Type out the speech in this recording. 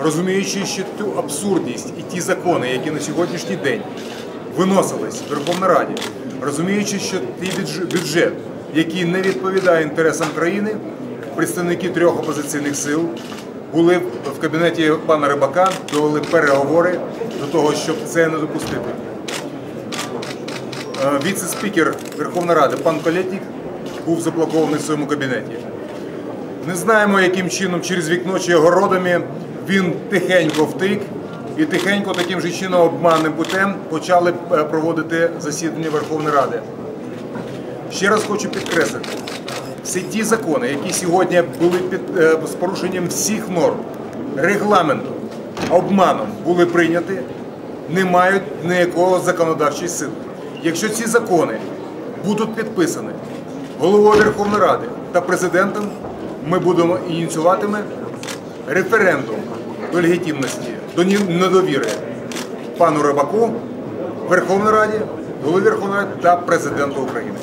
розуміючи, що ту абсурдність і ті закони, які на сьогоднішній день виносились в Верховній Раді, розуміючи, що той бюджет, який не відповідає інтересам країни, представники трьох опозиційних сил були в кабінеті пана Рибака, довели переговори до того, щоб це не допустити. Е, Віце-спікер Верховної Ради пан Колєтнік був заблокований в своєму кабінеті. Не знаємо, яким чином через вікно чи огородами він тихенько втик і тихенько таким же чином обманним путем почали е, проводити засідання Верховної Ради. Ще раз хочу підкреслити, всі ті закони, які сьогодні були під е, з порушенням всіх норм регламенту, обманом були прийняті, не мають ніякого законодавчої сили. Якщо ці закони будуть підписані головою Верховної Ради та президентом, ми будемо ініціюватиме референдум до легітимності, до недовіри пану Рибаку, Верховній Раді, голові Верховної Ради та президенту України.